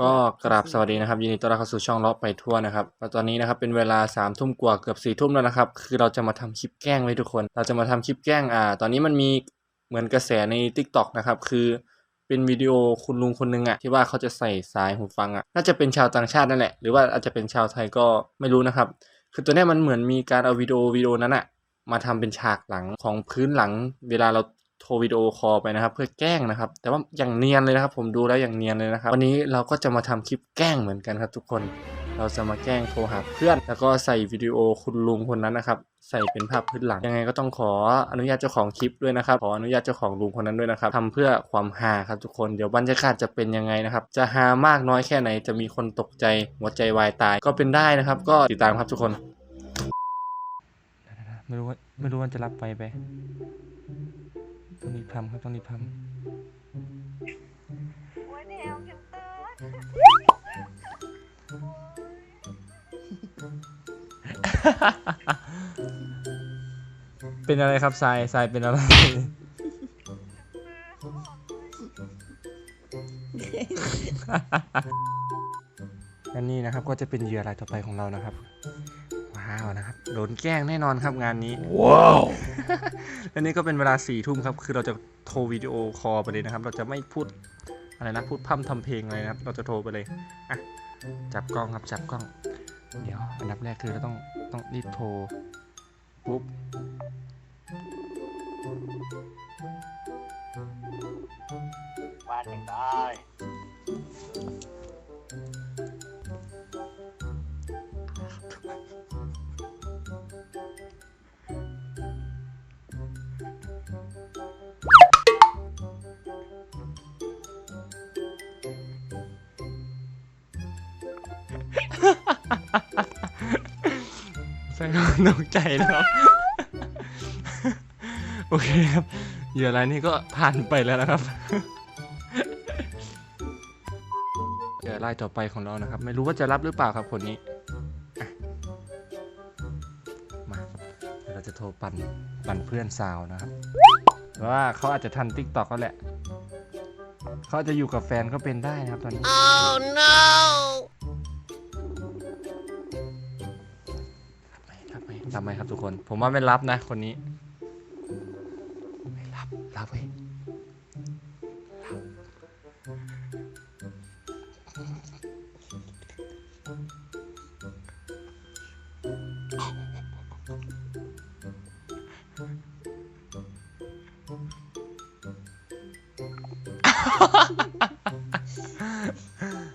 ก็กราบสวัสดีนะครับยินดีต้อนรับเข้าสู่ช่องเลาะไปทั่วนะครับแล้วตอนนี้นะครับเป็นเวลา3ามทุ่มกว่าเกือบ4ี่ทุ่มแล้วนะครับคือเราจะมาทำคลิปแกล้งไว้ทุกคน เราจะมาทำคลิปแกล้งอ่า ตอนนี้มันมีเหมือนกระแสใน t ิ k t o k นะครับคือเป็นวิดีโอคุณลุงคนหนึงอะที่ว่าเขาจะใส่สายหูฟังอะน่าจะเป็นชาวต่างชาตินั่นแหละหรือว่าอาจจะเป็นชาวไทยก็ไม่รู้นะครับ คือตัวเนี้ยมันเหมือนมีการเอาวิดีโอวิดีโอนั้นอะมาทำเป็นฉากหลังของพื้นหลัง เวลาเรา ทรวิดีโอคอลไปนะครับ เพื่อแกล้งนะครับ แต่ว่าอย่างเนียนเลยนะครับ ผมดูแล้วอย่างเนียนเลยนะครับ วันนี้เราก็จะมาทำคลิปแกล้งเหมือนกันครับ ทุกคนเราจะมาแกล้งโทรหาเพื่อน แล้วก็ใส่วิดีโอคุณลุงคนนั้นนะครับ ใส่เป็นภาพพื้นหลังยังไงก็ต้องขออนุญาตเจ้าของคลิปด้วยนะครับขออนุญาตเจ้าของลุงคนนั้นด้วยนะครับทำเพื่อความฮาครับทุกคนเดี๋ยวบรรยากาศจะเป็นยังไงนะครับ จะฮามากน้อยแค่ไหนจะมีคนตกใจหัวใจวายตาย ก็เป็นได้นะครับ ก็ติดตามครับทุกคน ไม่รู้ว่าไม่รู้ว่าจะรับไปไป ต้องรีบทำครับต้องรีบทโอ้ยแนวยังเตือนำเป็นอะไรครับทรายทรายเป็นอะไรและนี่นะครับก็จะเป็นเหยื่อรายต่อไปของเรานะครับ ว้าวนะครับโดนแกล้งแน่นอนครับงานนี้ว้าวและนี่ก็เป็นเวลาสี่ทุ่มครับคือเราจะโทรวิดีโอคอลไปเลยนะครับ เราจะไม่พูดอะไรนะพูดพร่ำทำเพลงอะไรนะครับ เราจะโทรไปเลยอะจับกล้องครับจับกล้อง เดี๋ยวอันดับแรกคือเราต้องต้องรีบโทรปุ๊บมาถึงได้ ใส่ตกใจนะครับโอเคครับเหยื่อรายนี้ก็ผ่านไปแล้วนะครับเหยื่อรายต่อไปของเรานะครับ ไม่รู้ว่าจะรับหรือเปล่าครับคนนี้มาเราจะโทรปั่นปั่นเพื่อนสาวนะครับว่าเขาอาจจะทันติ๊กต็อกก็แหละเขาจจะอยู่กับแฟนก็เป็นได้นะครับตอนนี้ oh no รับไหมรับไหมครับทุกคน ผมว่าไม่รับนะคนนี้ ไม่รับ รับเว้ยรับ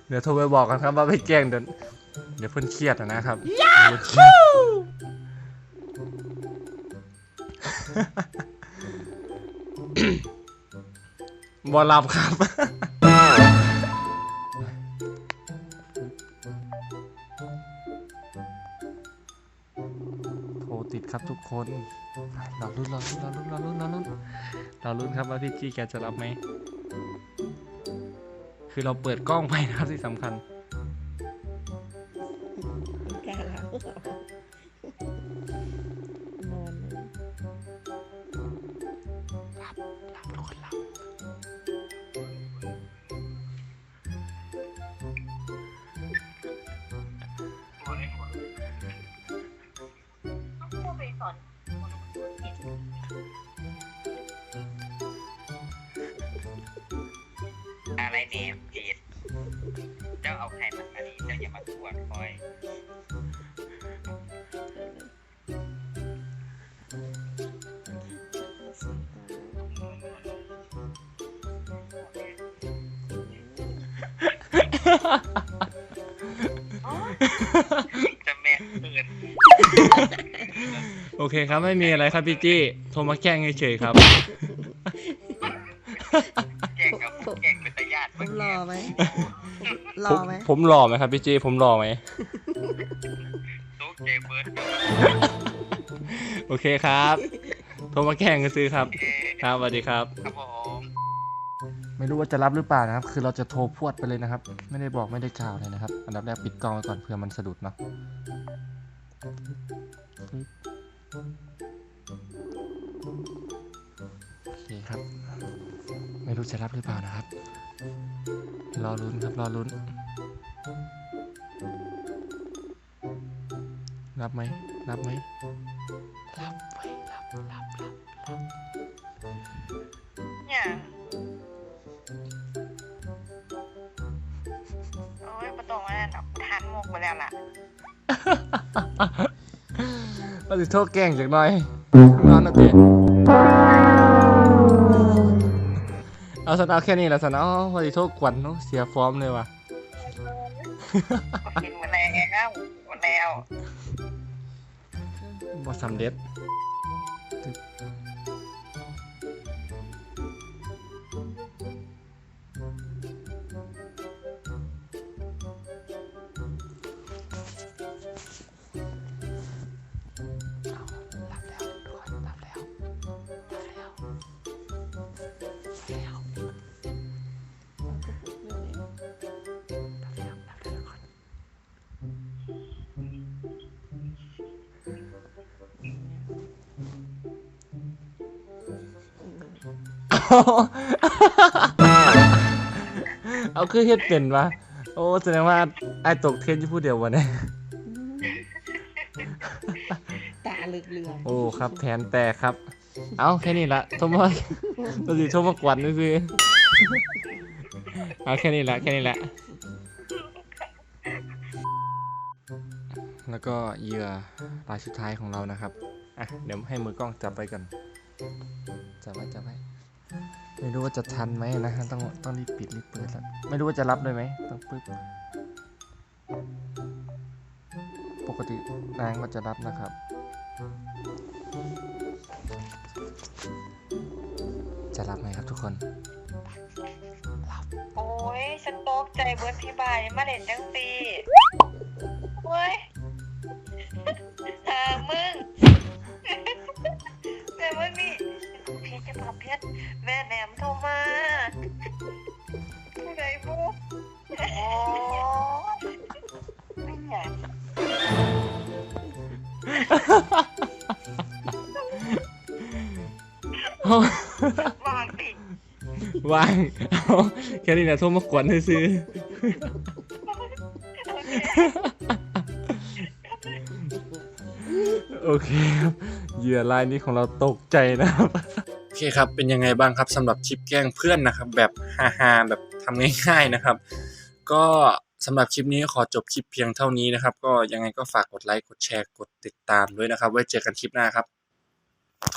เดี๋ยวโทรไปบอกกันครับว่าไปแกล้งเดี๋ยวเดี๋ยวเพื่อนเครียดอะนะครับ บอรับครับ โทรติดครับทุกคนเราลุ้นเราลุ้นเราลุ้นเราลุ้นเราลุ้นเราลุ้นครับว่าพี่จี้แกจะรับไหม คือเราเปิดกล้องไปนะครับที่สำคัญ อะไรเนมจีดเจ้าเอาใครมาอันนี้เจ้าอย่ามาทวนคอย จะแม่เตือนโอเคครับไม่มีอะไรครับพี่จี้โทรมาแกล้งเฉยๆครับ แก่งกับแก่งเป็นตาญาติผมรอไหมรผอมไหมผมหล่อไหมครับพี่จี้ผมหล่อไหมตุ๊กเจเบิร์ดโอเคครับ โทรมาแกล้งกันซื้อครับ ครับสวัสดีครับ ครับผมไม่รู้ว่าจะรับหรือเปล่านะครับ คือเราจะโทรพรวดไปเลยนะครับ ไม่ได้บอกไม่ได้กล่าวเลยนะครับ อันดับแรกปิดกล้องไว้ก่อนเผื่อมันสะดุดเนาะโอเคครับ ไม่รู้จะรับหรือเปล่านะครับ รอลุ้นครับ รอลุ้น รับไหม รับไหม รับไว้รับรับรับเนี่ยโอ้ยประตูมันน่ะทันมุกไปแล้วล่ะเราจะโทษแกล้งจากหน่อยนอนนะเต้ เอาสนเอาแค่นี้แหละสนเอาพอดีโทษกวนเนาะเสียฟอร์มเลยว่ะกินหมดแล้วหมดแล้วบ่สำเร็จ เอาคือเฮ็ดเป็นวะโอ้แสดงว่าไอ้ตกเทรนอยู่ผู้เดียววะเนี่ยตาเหลือกเหลืองโอ้ครับแผนแตกครับ เอาแค่นี้ละโทมว่าตัวสิโทมากวนนี่คือเอาแค่นี้ละแค่นี้ละแล้วก็เหยื่อรายสุดท้ายของเรานะครับ อะ เดี๋ยวให้มือกล้องจับไปก่อน จับไว้จับไว้ ไม่รู้ว่าจะทันไหมนะฮะต้องต้องรีบปิดรีบเปิดแล้วไม่รู้ว่าจะรับเลยไหมต้องปึ๊บปกตินางก็จะรับนะครับ จะรับไหมครับทุกคนโอ้ยฉันตกใจเบิร์ดพี่บายมาเล่นจังตีโอ้ย วางติวางเอาแค่นี้นะโทรมากวนซื้อโอเคโอเคครับเหยื่อรายนี้ของเราตกใจนะครับโอเคครับ เป็นยังไงบ้างครับสำหรับคลิปแกล้งเพื่อนนะครับ แบบฮาๆแบบทำง่ายๆนะครับ ก็สำหรับคลิปนี้ขอจบคลิปเพียงเท่านี้นะครับ ก็ยังไงก็ฝากกดไลค์กดแชร์กดติดตามด้วยนะครับ ไว้เจอกันคลิปหน้าครับ